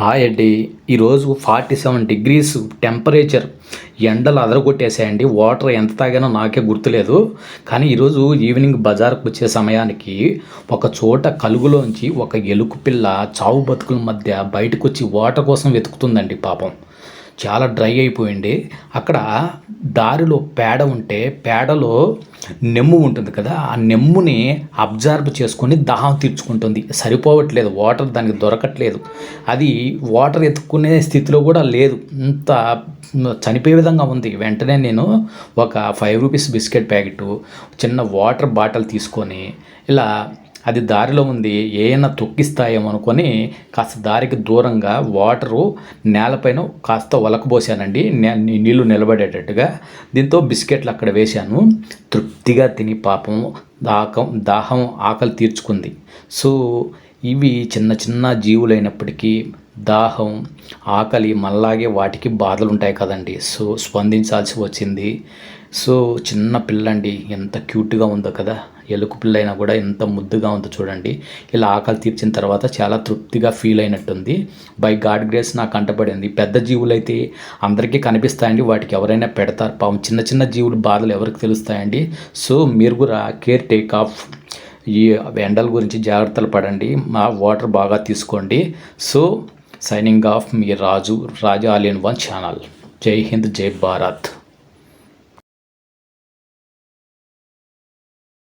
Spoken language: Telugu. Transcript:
హాయ్ అండి. ఈరోజు ఫార్టీ సెవెన్ డిగ్రీస్ టెంపరేచర్ ఎండలు అదరగొట్టేసాయండి వాటర్ ఎంత తాగానో నాకే గుర్తులేదు. కానీ ఈరోజు ఈవినింగ్ బజార్కు వచ్చే సమయానికి ఒక చోట కలుగులోంచి ఒక ఎలుకు పిల్ల చావు బతుకుల మధ్య బయటకు వచ్చి వాటర్ కోసం వెతుకుతుందండి పాపం. చాలా డ్రై అయిపోయింది. అక్కడ దారిలో పేడ ఉంటే పేడలో నెమ్ము ఉంటుంది కదా ఆ నెమ్ముని అబ్జర్వ్ చేసుకొని దాహం తీర్చుకుంటుంది. సరిపోవట్లేదు వాటర్ దానికి దొరకట్లేదు. అది వాటర్ ఎత్తుకునే స్థితిలో కూడా లేదు. ఇంత చనిపోయే విధంగా ఉంది. వెంటనే నేను ఒక ఫైవ్ రూపీస్ బిస్కెట్ ప్యాకెట్ చిన్న వాటర్ బాటిల్ తీసుకొని ఇలా అది దారిలో ఉంది ఏమైనా తొక్కిస్తాయేమో అనుకొని కాస్త దారికి దూరంగా వాటరు నేలపైన కాస్త ఒలకబోసానండి నీళ్ళు నిలబడేటట్టుగా. దీంతో బిస్కెట్లు అక్కడ వేశాను. తృప్తిగా తిని పాపం దాహం దాహం ఆకలి తీర్చుకుంది. సో ఇవి చిన్న చిన్న జీవులైనప్పటికీ దాహం ఆకలి మళ్ళాగే వాటికి బాధలు ఉంటాయి కదండి. సో స్పందించాల్సి వచ్చింది. సో చిన్న పిల్లండి ఎంత క్యూట్గా ఉందో కదా. ఎలుక పిల్ల అయినా కూడా ఎంత ముద్దుగా ఉందో చూడండి. ఇలా ఆకలి తీర్చిన తర్వాత చాలా తృప్తిగా ఫీల్ అయినట్టుంది. బై గాడ్ గ్రేస్ నాకు కంటపడింది పెద్ద జీవులైతే అందరికీ కనిపిస్తాయండి. వాటికి ఎవరైనా పెడతారు. పాపం చిన్న చిన్న జీవులు బాధలు ఎవరికి తెలుస్తాయండి. సో మీరు కూడా కేర్ టేక్ ఆఫ్ ఈ ఎండల గురించి జాగ్రత్తలు పడండి. మా వాటర్ బాగా తీసుకోండి. So signing off me Raju Raju all in one channel. జై హింద్ జై భారత్.